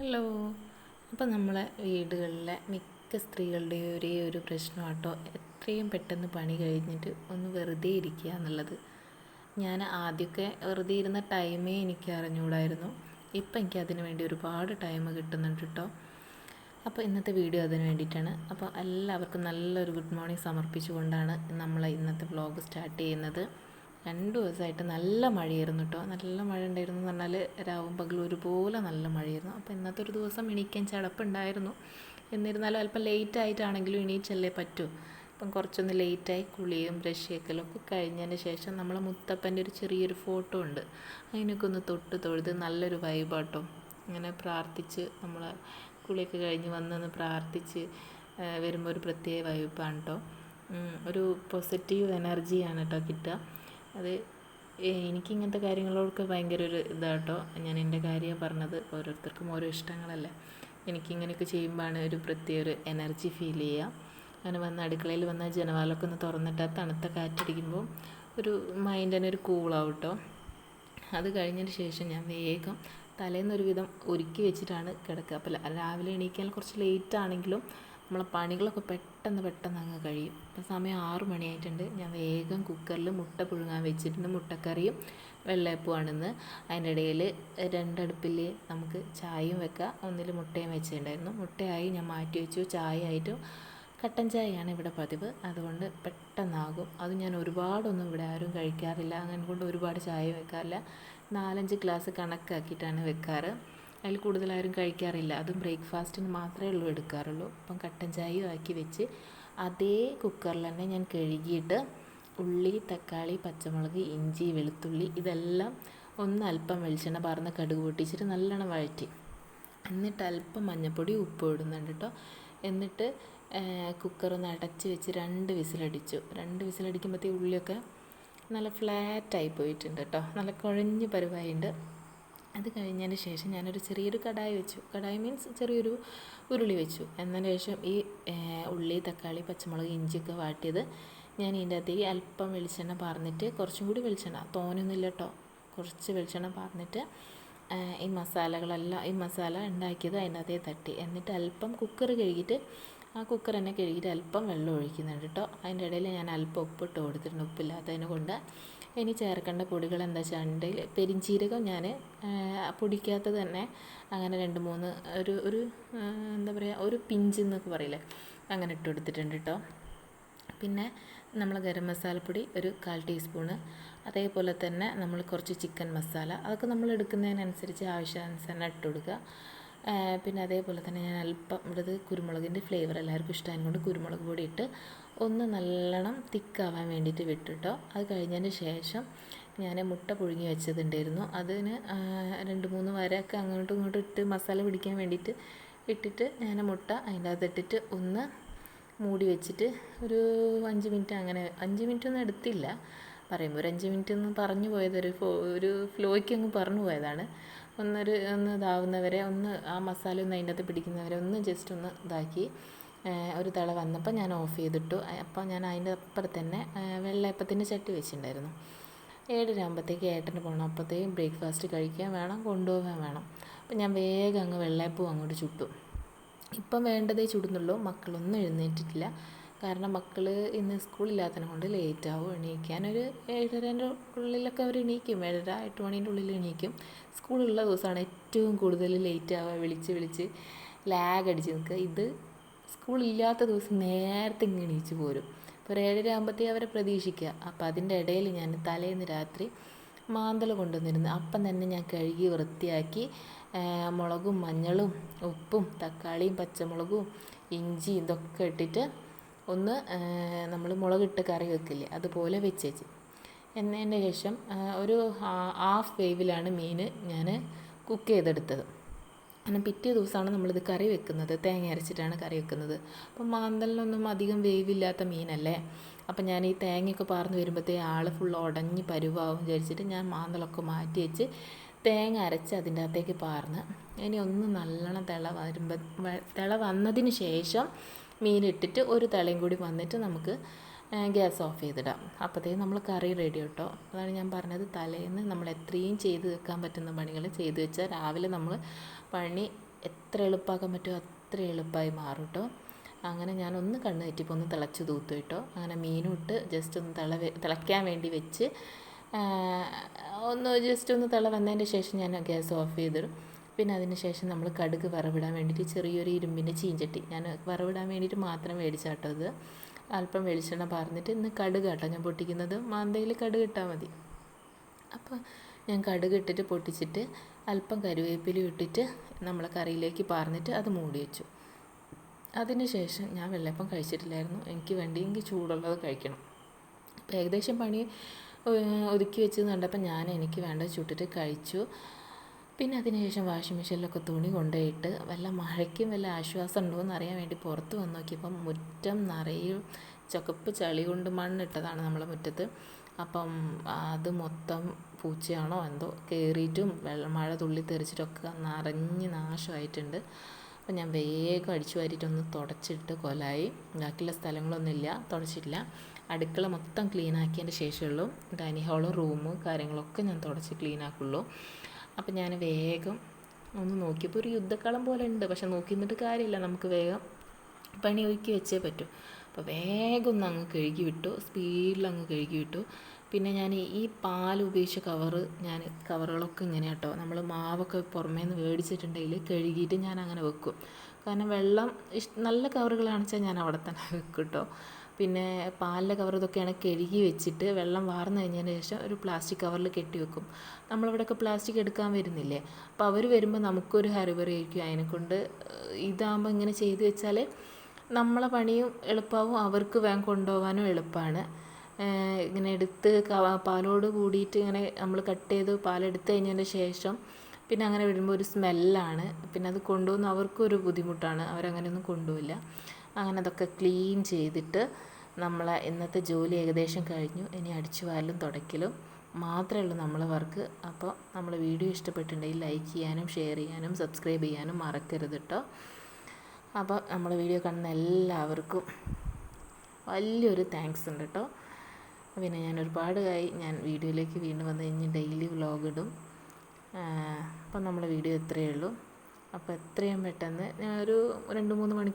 Hello. അപ്പോൾ നമ്മളെ വീടുകളിലെ മിക്ക സ്ത്രീകളുടെയും ഒരേ ഒരു പ്രശ്നമാട്ടോ എത്രയും പെട്ടെന്ന് പണി കഴിഞ്ഞിട്ട് ഒന്ന് വെറുതെ ഇരിക്കുക എന്നുള്ളത്. ഞാൻ ആദ്യമൊക്കെ വെറുതെ ഇരുന്ന ടൈമേ എനിക്ക് അറിഞ്ഞുകൂടായിരുന്നു. ഇപ്പം എനിക്ക് അതിന് വേണ്ടി ഒരുപാട് ടൈം കിട്ടുന്നുണ്ട് കേട്ടോ. അപ്പോൾ ഇന്നത്തെ വീഡിയോ അതിന് വേണ്ടിയിട്ടാണ്. അപ്പോൾ എല്ലാവർക്കും നല്ലൊരു ഗുഡ് മോർണിംഗ് സമർപ്പിച്ചുകൊണ്ടാണ് നമ്മൾ ഇന്നത്തെ വ്ലോഗ് സ്റ്റാർട്ട് ചെയ്യുന്നത്. രണ്ട് ദിവസമായിട്ട് നല്ല മഴയായിരുന്നു കേട്ടോ. നല്ല മഴ ഉണ്ടായിരുന്നു എന്ന് പറഞ്ഞാൽ രാവും പകലും ഒരുപോലെ നല്ല മഴയായിരുന്നു. അപ്പോൾ ഇന്നത്തെ ഒരു ദിവസം എണീക്കാൻ ചടപ്പുണ്ടായിരുന്നു എന്നിരുന്നാലും അല്പം ലേറ്റ് ആയിട്ടാണെങ്കിലും എണീച്ചല്ലേ പറ്റൂ. അപ്പം കുറച്ചൊന്ന് ലേറ്റായി കുളിയും ബ്രഷ് ചെയ്യക്കലും ഒക്കെ കഴിഞ്ഞതിന് ശേഷം നമ്മളെ മുത്തപ്പന്റെ ഒരു ചെറിയൊരു ഫോട്ടോ ഉണ്ട്. അതിനൊക്കെ ഒന്ന് തൊട്ട് തൊഴുത് നല്ലൊരു വൈബാട്ടോ ഇങ്ങനെ പ്രാർത്ഥിച്ച് നമ്മൾ കുളിയൊക്കെ കഴിഞ്ഞ് വന്നൊന്ന് പ്രാർത്ഥിച്ച് വരുമ്പോൾ ഒരു പ്രത്യേക വൈബാണ് കേട്ടോ ഒരു പോസിറ്റീവ് എനർജിയാണ് കേട്ടോ കിട്ടുക. അത് എനിക്ക് ഇങ്ങനത്തെ കാര്യങ്ങളോടൊക്കെ ഭയങ്കര ഒരു ഇതാട്ടോ. ഞാൻ എന്റെ കാര്യം പറഞ്ഞത്. ഓരോരുത്തർക്കും ഓരോ ഇഷ്ടങ്ങളല്ലേ. എനിക്കിങ്ങനെയൊക്കെ ചെയ്യുമ്പോഴാണ് ഒരു പ്രത്യേക ഒരു എനർജി ഫീൽ ചെയ്യുക. അങ്ങനെ വന്ന് അടുക്കളയിൽ വന്ന് ജനവാലൊക്കെ ഒന്ന് തുറന്നിട്ട് ആ തണുത്ത കാറ്റടിക്കുമ്പോൾ ഒരു മൈൻഡിന് ഒരു കൂളാവും കേട്ടോ അത് കഴിഞ്ഞതിന് ശേഷം ഞാൻ വേഗം തലേന്ന് ഒരുവിധം ഒരുക്കി വെച്ചിട്ടാണ് കിടക്കുക. അപ്പോൾ രാവിലെ എണീക്കാൻ കുറച്ച് ലേറ്റ് ആണെങ്കിലും നമ്മളെ പണികളൊക്കെ പെട്ടെന്ന് പെട്ടെന്ന് അങ്ങ് കഴിയും. ഇപ്പം സമയം ആറു മണിയായിട്ടുണ്ട്. ഞാൻ വേഗം കുക്കറിൽ മുട്ട പുഴുങ്ങാൻ വെച്ചിട്ടുണ്ട്. മുട്ടക്കറിയും വെള്ളയപ്പുമാണെന്ന് അതിന്റെ ഇടയിൽ രണ്ടടുപ്പിൽ നമുക്ക് ചായയും വെക്കാം. ഒന്നിൽ മുട്ടയും വെച്ചിട്ടുണ്ടായിരുന്നു. മുട്ടയായി ഞാൻ മാറ്റി വെച്ചു. ചായ കട്ടൻ ചായയാണ് ഇവിടെ പതിവ്. അതുകൊണ്ട് പെട്ടെന്നാകും. അത് ഞാൻ ഒരുപാടൊന്നും ഇവിടെ ആരും കഴിക്കാറില്ല. അങ്ങനെ കൊണ്ട് ഒരുപാട് ചായ വെക്കാറില്ല. നാലഞ്ച് ഗ്ലാസ് കണക്കാക്കിയിട്ടാണ് വെക്കാറ്. അതിൽ കൂടുതലാരും കഴിക്കാറില്ല. അതും ബ്രേക്ക്ഫാസ്റ്റിന് മാത്രമേ ഉള്ളൂ എടുക്കാറുള്ളൂ. അപ്പം കട്ടൻ ചായയും ആക്കി വെച്ച് അതേ കുക്കറിൽ തന്നെ ഞാൻ കഴുകിയിട്ട് ഉള്ളി തക്കാളി പച്ചമുളക് ഇഞ്ചി വെളുത്തുള്ളി ഇതെല്ലാം ഒന്ന് അല്പം വെളിച്ചെണ്ണ പറന്ന് കടുക് പൊട്ടിച്ചിട്ട് നല്ലോണം വഴറ്റി. എന്നിട്ട് അല്പം മഞ്ഞൾപ്പൊടി ഉപ്പ് ഇടുന്നുണ്ട് കേട്ടോ എന്നിട്ട് കുക്കർ ഒന്ന് അടച്ച് വെച്ച് രണ്ട് വിസിലടിച്ചു. രണ്ട് വിസിലടിക്കുമ്പോഴത്തേ ഉള്ളിയൊക്കെ നല്ല ഫ്ലാറ്റായി പോയിട്ടുണ്ട് കേട്ടോ നല്ല കുഴഞ്ഞ് പരുവായിട്ടുണ്ട് അത് കഴിഞ്ഞതിന് ശേഷം ഞാനൊരു ചെറിയൊരു കടായി വെച്ചു. കടായി മീൻസ് ചെറിയൊരു ഉരുളി വെച്ചു. എന്നതിന് ശേഷം ഈ ഉള്ളി തക്കാളി പച്ചമുളക് ഇഞ്ചിയൊക്കെ വാട്ടിയത് ഞാൻ ഇതിന്റെ അകത്തേക്ക് അല്പം വെളിച്ചെണ്ണ പാർന്നിട്ട് കുറച്ചും കൂടി വെളിച്ചെണ്ണ തോനൊന്നുമില്ല കേട്ടോ കുറച്ച് വെളിച്ചെണ്ണ പാർന്നിട്ട് ഈ മസാലകളെല്ലാം ഈ മസാല ഉണ്ടാക്കിയത് അതിന്റെ അതേ തട്ടി. എന്നിട്ട് അല്പം കുക്കർ കഴുകിയിട്ട് ആ കുക്കർ തന്നെ കഴുകിയിട്ട് അല്പം വെള്ളം ഒഴിക്കുന്നുണ്ട് കേട്ടോ അതിന്റെ ഇടയിൽ ഞാൻ അല്പം ഉപ്പിട്ട് കൊടുത്തിട്ടുണ്ട്. ഉപ്പില്ലാത്തതിന് കൊണ്ട് ഇനി ചേർക്കേണ്ട പൊടികൾ എന്താ വെച്ചാൽ പെരിഞ്ചീരകം ഞാൻ പൊടിക്കാത്ത തന്നെ അങ്ങനെ രണ്ട് മൂന്ന് ഒരു ഒരു എന്താ പറയുക ഒരു പിഞ്ച് എന്നൊക്കെ പറയില്ലേ അങ്ങനെ ഇട്ട് കൊടുത്തിട്ടുണ്ട് കേട്ടോ പിന്നെ നമ്മൾ ഗരം മസാലപ്പൊടി ഒരു കാൽ ടീസ്പൂണ്. അതേപോലെ തന്നെ നമ്മൾ കുറച്ച് ചിക്കൻ മസാല. അതൊക്കെ നമ്മൾ എടുക്കുന്നതിനനുസരിച്ച് ആവശ്യാനുസരണം ഇട്ട് കൊടുക്കുക. പിന്നെ അതേപോലെ തന്നെ ഞാൻ അല്പം ഇവിടത് കുരുമുളകിന്റെ ഫ്ലേവർ എല്ലാവർക്കും ഇഷ്ടമായത് കൊണ്ട് കുരുമുളക് പൊടി ഇട്ട് ഒന്ന് നല്ലോണം തിക്കാവാൻ വേണ്ടിയിട്ട് വിട്ടിട്ടോ. അത് കഴിഞ്ഞതിന് ശേഷം ഞാൻ മുട്ട പുഴുങ്ങി വെച്ചതുണ്ടായിരുന്നു. അതിന് രണ്ട് മൂന്ന് വരയൊക്കെ അങ്ങോട്ടും ഇങ്ങോട്ടും ഇട്ട് മസാല പിടിക്കാൻ വേണ്ടിയിട്ട് ഇട്ടിട്ട് ഞാൻ മുട്ട അതിന്റെ അകത്തിട്ടിട്ട് ഒന്ന് മൂടി വെച്ചിട്ട് ഒരു അഞ്ച് മിനിറ്റ് അങ്ങനെ അഞ്ച് മിനിറ്റ് ഒന്നും എടുത്തില്ല. പറയുമ്പോൾ ഒരു അഞ്ച് മിനിറ്റ് ഒന്ന് പറഞ്ഞു പോയത് ഒരു ഒരു ഫ്ലോയ്ക്ക് അങ്ങ് പറഞ്ഞു പോയതാണ്. ഒന്നൊരു ഒന്ന് ഇതാവുന്നവരെ ഒന്ന് ആ മസാല ഒന്ന് അതിന്റെ അകത്ത് പിടിക്കുന്നവരെ ഒന്ന് ജസ്റ്റ് ഒന്ന് ഇതാക്കി ഒരു തിള വന്നപ്പോൾ ഞാൻ ഓഫ് ചെയ്തിട്ടു. അപ്പോൾ ഞാൻ അതിന്റെ അപ്പുറത്ത് തന്നെ വെള്ളയപ്പത്തിന്റെ ചട്ടി വെച്ചിട്ടുണ്ടായിരുന്നു. ഏഴരയാകുമ്പോഴത്തേക്ക് ഏട്ടന് പോകണം അപ്പോഴത്തേക്കും ബ്രേക്ക്ഫാസ്റ്റ് കഴിക്കാൻ വേണം കൊണ്ടുപോകാൻ വേണം. അപ്പം ഞാൻ വേഗം അങ്ങ് വെള്ളയപ്പവും അങ്ങോട്ട് ചുട്ടു. ഇപ്പം വേണ്ടതേ ചുടുന്നുള്ളൂ. മക്കളൊന്നും എഴുന്നേറ്റിട്ടില്ല. കാരണം മക്കൾ ഇന്ന് സ്കൂളില്ലാത്തതിനെ കൊണ്ട് ലേറ്റ് ആവും എണീക്കാൻ ഒരു ഏഴരേന്റെ ഉള്ളിലൊക്കെ അവർ എണീക്കും. ഏഴര എട്ട് മണീന്റെ ഉള്ളിൽ എണീക്കും. സ്കൂളുള്ള ദിവസമാണ് ഏറ്റവും കൂടുതൽ ലേറ്റ് ആവുക വിളിച്ച് വിളിച്ച് ലാഗ് അടിച്ച് നിൽക്കുക. ഇത് സ്കൂളില്ലാത്ത ദിവസം നേരത്തെ ഇങ്ങനെ എണീച്ച് പോരും. ഇപ്പോൾ ഒരു ഏഴര ആകുമ്പോഴത്തേക്ക് അവരെ പ്രതീക്ഷിക്കുക. അപ്പം അതിന്റെ ഇടയിൽ ഞാൻ തലേന്ന് രാത്രി മാന്തൽ കൊണ്ടുവന്നിരുന്നു. അപ്പം തന്നെ ഞാൻ കഴുകി വൃത്തിയാക്കി മുളകും മഞ്ഞളും ഉപ്പും തക്കാളിയും പച്ചമുളകും ഇഞ്ചി ഇതൊക്കെ ഇട്ടിട്ട് ഒന്ന് നമ്മൾ മുളകിട്ട് കറി വെക്കില്ലേ അതുപോലെ വെച്ചേച്ച്. എന്നതിന് ശേഷം ഒരു ഹാഫ് വേവിലാണ് മീൻ ഞാൻ കുക്ക് ചെയ്തെടുത്തത്. അങ്ങനെ പിറ്റേ ദിവസമാണ് നമ്മളിത് കറി വെക്കുന്നത് തേങ്ങ അരച്ചിട്ടാണ് കറി വെക്കുന്നത്. അപ്പം മാന്തലിനൊന്നും അധികം വേവില്ലാത്ത മീനല്ലേ? അപ്പം ഞാൻ ഈ തേങ്ങയൊക്കെ പാർന്ന് വരുമ്പോഴത്തേ ആൾ ഫുൾ ഉടഞ്ഞ് പരുവാകും വിചാരിച്ചിട്ട് ഞാൻ മാന്തലൊക്കെ മാറ്റി വെച്ച് തേങ്ങ അരച്ച് അതിന്റെ അകത്തേക്ക് പാർന്ന് ഇനി ഒന്ന് നല്ലോണം തിള വരുമ്പോൾ തിള വന്നതിന് ശേഷം മീനിട്ടിട്ട് ഒരു തിളയും കൂടി വന്നിട്ട് നമുക്ക് ഗ്യാസ് ഓഫ് ചെയ്തിടാം. അപ്പോഴത്തേക്കും നമ്മൾ കറി റെഡി കേട്ടോ അതാണ് ഞാൻ പറഞ്ഞത് തലേന്ന് നമ്മൾ എത്രയും ചെയ്ത് വെക്കാൻ പറ്റുന്ന പണികൾ ചെയ്ത് വെച്ചാൽ രാവിലെ നമ്മൾ പണി എത്ര എളുപ്പമാക്കാൻ പറ്റുമോ അത്ര എളുപ്പമായി മാറും കേട്ടോ അങ്ങനെ ഞാൻ ഒന്ന് കണ്ണ് തെറ്റിപ്പോൾ ഒന്ന് തിളച്ച് തൂത്തു കേട്ടോ അങ്ങനെ മീനും ഇട്ട് ജസ്റ്റ് ഒന്ന് തിള തിളയ്ക്കാൻ വേണ്ടി വെച്ച് ഒന്ന് ജസ്റ്റ് ഒന്ന് തിള വന്നതിന്റെ ശേഷം ഞാൻ ഗ്യാസ് ഓഫ് ചെയ്തിടും. പിന്നെ അതിന് ശേഷം നമ്മൾ കടുക് വറവിടാൻ വേണ്ടിയിട്ട് ചെറിയൊരു ഇരുമ്പിന്റെ ചീഞ്ചട്ടി. ഞാൻ വറവിടാൻ വേണ്ടിയിട്ട് മാത്രം മേടിച്ചാട്ടോ അത് അല്പം വെളിച്ചെണ്ണ പറഞ്ഞിട്ട് ഇന്ന് കടുക് കേട്ടോ ഞാൻ പൊട്ടിക്കുന്നത്. മാന്തയിൽ കടുക് ഇട്ടാൽ മതി. അപ്പോൾ ഞാൻ കടുക് ഇട്ടിട്ട് പൊട്ടിച്ചിട്ട് അല്പം കരുവേപ്പില ഇട്ടിട്ട് നമ്മൾ കറിയിലേക്ക് പാർന്നിട്ട് അത് മൂടി വെച്ചു. അതിന് ശേഷം ഞാൻ വെള്ളപ്പം കഴിച്ചിട്ടില്ലായിരുന്നു. എനിക്ക് വേണ്ടിയെങ്കിൽ ചൂടുള്ളത് കഴിക്കണം. ഏകദേശം പണി ഒതുക്കി വെച്ചത് കണ്ടപ്പോൾ ഞാൻ എനിക്ക് വേണ്ട ചുട്ടിട്ട് കഴിച്ചു. പിന്നെ അതിനുശേഷം വാഷിംഗ് മെഷീനിലൊക്കെ തുണി കൊണ്ടുപോയിട്ട് വല്ല മഴയ്ക്കും വല്ല ആശ്വാസം ഉണ്ടോ എന്ന് അറിയാൻ വേണ്ടി പുറത്ത് വന്ന് നോക്കിയപ്പം മുറ്റം നിറയും ചുവപ്പ് ചളി കൊണ്ട് മണ്ണിട്ടതാണ് നമ്മളെ മുറ്റത്ത്. അപ്പം അത് മൊത്തം പൂച്ചയാണോ എന്തോ കയറിയിട്ടും വെള്ളം മഴ തുള്ളി തെറിച്ചിട്ടൊക്കെ നിറഞ്ഞ് നാശമായിട്ടുണ്ട്. അപ്പം ഞാൻ വേഗം അടിച്ചു വാരിയിട്ടൊന്ന് തുടച്ചിട്ട് കൊലായി. ബാക്കിയുള്ള സ്ഥലങ്ങളൊന്നുമില്ല തുടച്ചിട്ടില്ല. അടുക്കള മൊത്തം ക്ലീൻ ആക്കിയതിന്റെ ശേഷമുള്ളൂ. ഡൈനിങ് ഹാളും റൂമും കാര്യങ്ങളൊക്കെ ഞാൻ തുടച്ച് ക്ലീൻ ആക്കുള്ളൂ. അപ്പം ഞാൻ വേഗം ഒന്ന് നോക്കിയപ്പോൾ ഒരു യുദ്ധക്കളം പോലെ ഉണ്ട്. പക്ഷെ നോക്കി നിന്നിട്ട് കാര്യമില്ല. നമുക്ക് വേഗം പണി ഒരുക്കി വെച്ചേ പറ്റൂ. അപ്പോൾ വേഗം ഒന്ന് അങ്ങ് കഴുകി വിട്ടു. സ്പീഡിൽ അങ്ങ് കഴുകി വിട്ടു. പിന്നെ ഞാൻ ഈ പാൽ ഉപയോഗിച്ച കവറ് ഞാൻ കവറുകളൊക്കെ ഇങ്ങനെ കേട്ടോ നമ്മൾ മാവൊക്കെ പുറമേ നിന്ന് മേടിച്ചിട്ടുണ്ടെങ്കിൽ കഴുകിയിട്ട് ഞാൻ അങ്ങനെ വെക്കും. കാരണം വെള്ളം ഇഷ്ട നല്ല കവറുകളാണെന്ന് വെച്ചാൽ ഞാൻ അവിടെ തന്നെ വെക്കും കേട്ടോ പിന്നെ പാലിന്റെ കവർ ഇതൊക്കെയാണ് കഴുകി വെച്ചിട്ട് വെള്ളം വാർന്നു കഴിഞ്ഞതിന് ശേഷം ഒരു പ്ലാസ്റ്റിക് കവറിൽ കെട്ടി വെക്കും. നമ്മളിവിടെയൊക്കെ പ്ലാസ്റ്റിക് എടുക്കാൻ വരുന്നില്ലേ? അപ്പോൾ അവർ വരുമ്പോൾ നമുക്കൊരു ഹറിബറി ആയിരിക്കും അതിനെക്കൊണ്ട് ഇതാകുമ്പോൾ ഇങ്ങനെ ചെയ്തു വെച്ചാൽ നമ്മളെ പണിയും എളുപ്പമാവും അവർക്ക് വേഗം കൊണ്ടുപോകാനും എളുപ്പമാണ് ഇങ്ങനെ എടുത്ത് പാലോട് കൂടിയിട്ട് ഇങ്ങനെ നമ്മൾ കട്ട് ചെയ്ത് പാലെടുത്ത് കഴിഞ്ഞതിന് ശേഷം പിന്നെ അങ്ങനെ വിടുമ്പോൾ ഒരു സ്മെല്ലാണ് പിന്നെ അത് കൊണ്ടുപോകുന്ന അവർക്കും അവർക്കൊരു ബുദ്ധിമുട്ടാണ്. അവരങ്ങനെയൊന്നും കൊണ്ടുപോവില്ല അങ്ങനെ അതൊക്കെ ക്ലീൻ ചെയ്തിട്ട് നമ്മൾ ഇന്നത്തെ ജോലി ഏകദേശം കഴിഞ്ഞു. ഇനി അടിച്ചു വാരലും തുടയ്ക്കലും മാത്രമേ ഉള്ളൂ നമ്മളെ വർക്ക്. അപ്പോൾ നമ്മൾ വീഡിയോ ഇഷ്ടപ്പെട്ടിട്ടുണ്ടെങ്കിൽ ലൈക്ക് ചെയ്യാനും ഷെയർ ചെയ്യാനും സബ്സ്ക്രൈബ് ചെയ്യാനും മറക്കരുത് കേട്ടോ. അപ്പോൾ നമ്മൾ വീഡിയോ കാണുന്ന എല്ലാവർക്കും വലിയൊരു താങ്ക്സ് ഉണ്ട് കേട്ടോ. പിന്നെ ഞാൻ ഒരുപാട് കായി ഞാൻ വീഡിയോയിലേക്ക് വീണ്ടും വന്ന് കഴിഞ്ഞ് ഡെയിലി വ്ലോഗ് ഇടും. അപ്പം നമ്മളെ വീഡിയോ ഇത്രയേ ഉള്ളൂ. അപ്പോൾ എത്രയും പെട്ടെന്ന് ഒരു രണ്ട് മൂന്ന് മണി